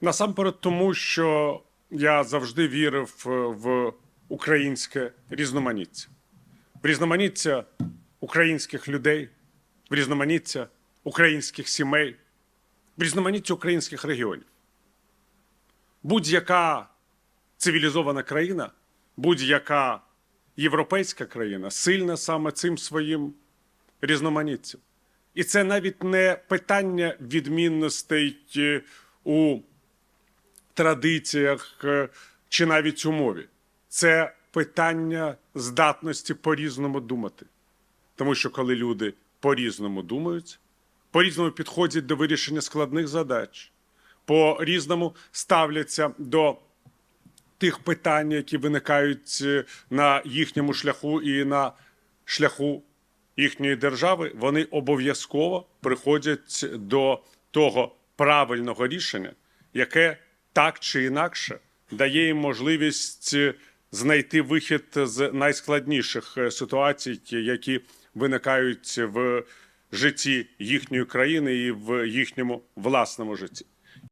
Насамперед, тому що я завжди вірив е, в українське різноманіття, в різноманіття українських людей, в різноманіття українських сімей, в різноманіття українських регіонів. Будь-яка цивілізована країна, будь-яка європейська країна сильна саме цим своїм різноманіттям. І це навіть не питання відмінностей е, у традиціях е, чи навіть у мові. Це питання здатності по-різному думати. Тому що коли люди по-різному думають, по-різному підходять до вирішення складних задач, по-різному ставляться до тих питань, які виникають е, на їхньому шляху і на шляху їхньої держави, вони обов'язково приходять до того правильного рішення, яке так чи інакше дає їм можливість е, знайти вихід з найскладніших е, ситуацій, які виникають в житті їхньої країни і в їхньому власному житті.